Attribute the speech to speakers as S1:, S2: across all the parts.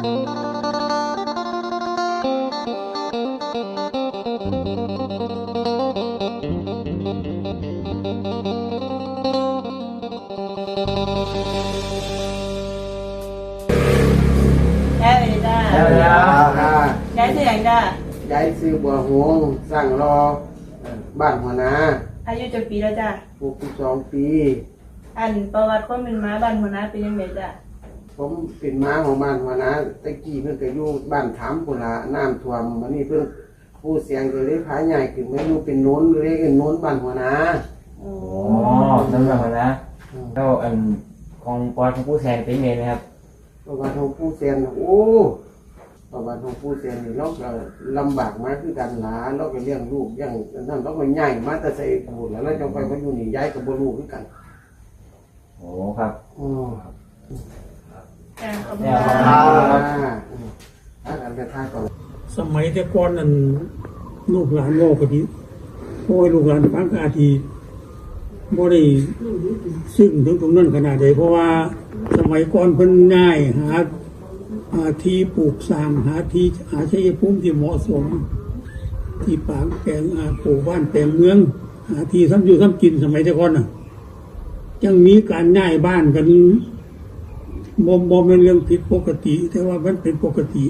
S1: ได้เลยจ้า
S2: แล้วแล้ว
S3: ค่ะ
S1: ได้เสียงจ้ยา
S3: ยซื้อบัวหงสั่งรอบ้านหัวนา
S1: อายุจะปีแล้วจ้า
S3: หกสิบสองปี
S1: อันประวัติคนเป็นม้าบ้านหัวนาเป็นยังไงจ้า
S3: ผมเป็นม้าของบ้านหัวนาตะกี้เพิ่นก็อยู่บ้านถามพุ่นละน้ำท่วมวันนี้เพิ่นผู้เสียงก็เลยพาใหญ่ขึ้นมาอยู่เป็นโน้นเลยเป็นโน้นบ้านหัวนา
S1: โอ้
S2: อ๋อน้ำหนักนะแล้วอันของปอดของผู้แทนเป็นไงนะครับ
S3: ประวัติของผู้เสียงน่ะโอ้ประวัติของผู้เสียงนี่เราก็ลำบากมาคือกันหลาเราก็เลี้ยงลูกเลี้ยงนั่นเราก็ใหญ่มาแต่ใส่บุญแล้วเราจะไปมาอยู่นี่ย้ายกับบ่รู้คือกัน
S2: โอ้ครับ
S3: อ๋อ
S1: จ้าขอบคุณ
S2: เนี่ย
S1: ค่ะ
S3: อ่า
S2: ครับ
S3: อืมอ่าอันกระทาก่อน
S4: สมัยแต่ก่อนนั้นลูกหลานโลกดีโอ้ยลูกหลานฟังอาทีบ่ได้ซึ่งถึงตรงนั้นขนาดใดเพราะว่าสมัยก่อนเพิ่นง่ายหาหาที่ปลูกสร้างหาที่หาชัยภูมิที่เหมาะสม ที่ปางแปลงอาปลูกบ้านแปลงเมือง หาที่ทำอยู่ทำกินสมัยแต่ก่อนน่ะยังมีการง่ายบ้านกัน บ่บ่เป็นเรื่องผิดปกติ แต่ว่ามันเป็นปกติ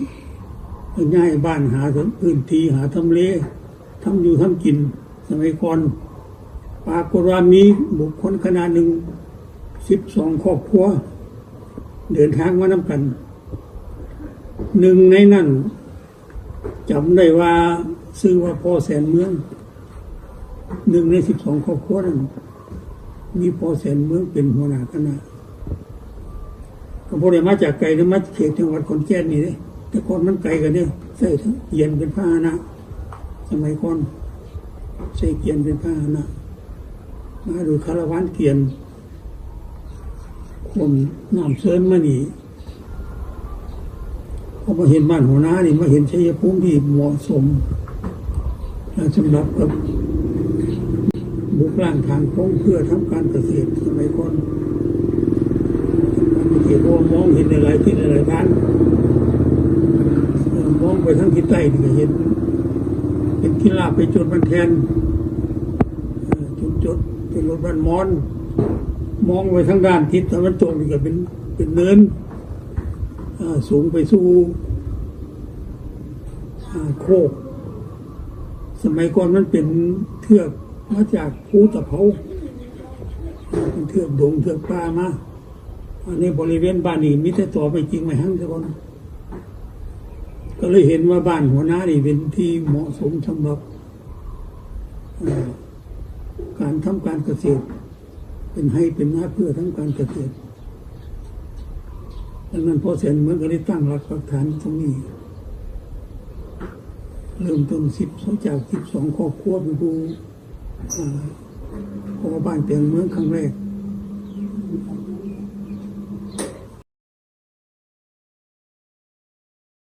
S4: ง่ายบ้านหาพื้นที่หาทำเลทำอยู่ทำกิน สมัยก่อนปรากฏว่ามีบุคคลขนาดหนึ่งสิบสองครอบครัว เดินทางมานำกันหนึ่งในนั้นจำได้ว่าซื้อว่าพ่อแสนเมืองหนึ่งในสิบสองครอบครัวนั้นมีพ่อแสนเมืองเป็นหัวหน้าคณะ ก็พอได้มาจากไกลนะมาจากเขตจังหวัดขอนแก่นนี่เลยแต่ก่อนมันไกลกันเนี่ยใส่ทั้งเกียนเป็นพาหนะสมัยก่อนใส่เกียนเป็นพาหนะมาดูคารวานเกียนคนน้ำเซินมานี่พอมาเห็นบ้านหัวหน้านี่มาเห็นชัยภูมิที่เหมาะสมสำหรับกับบุกล่างทางโค้งเพื่อทำการเกษตรสมัยก่อน ทำการเกษตรเพราะว่ามองเห็นในหลายที่หลายทางมองไปทั้งทิศใต้นี่เห็น เป็นกีฬาไปจดบันแทนจุดจดเป็นรถบันมอน มองไปทั้งด้านทิศตะวันตกนี่ก็เป็นเป็นเนินสูงไปสู่โคก สมัยก่อนมันเป็นเทือกมาจากภูตะเภาเป็นเทือกดงเทือกป่ามา อันนี้บริเวณบ้านนี้มิแต่ต่อไปจริงไหมฮั่งแต่ก่อนก็เลยเห็นว่าบ้านหัวหน้านี่เป็นที่เหมาะสมสำหรับการทำการเกษตร เป็นให้เป็นหน้าเพื่อทำการเกษตรดังนั้นพอเสร็จเหมือนก็ได้ตั้งหลักปักฐานตรงนี้ เริ่มต้นสิบสองจากสิบสองครอบครัวเป็นผู้อ่าขอบ้านเตียงเมืองครั้งแรก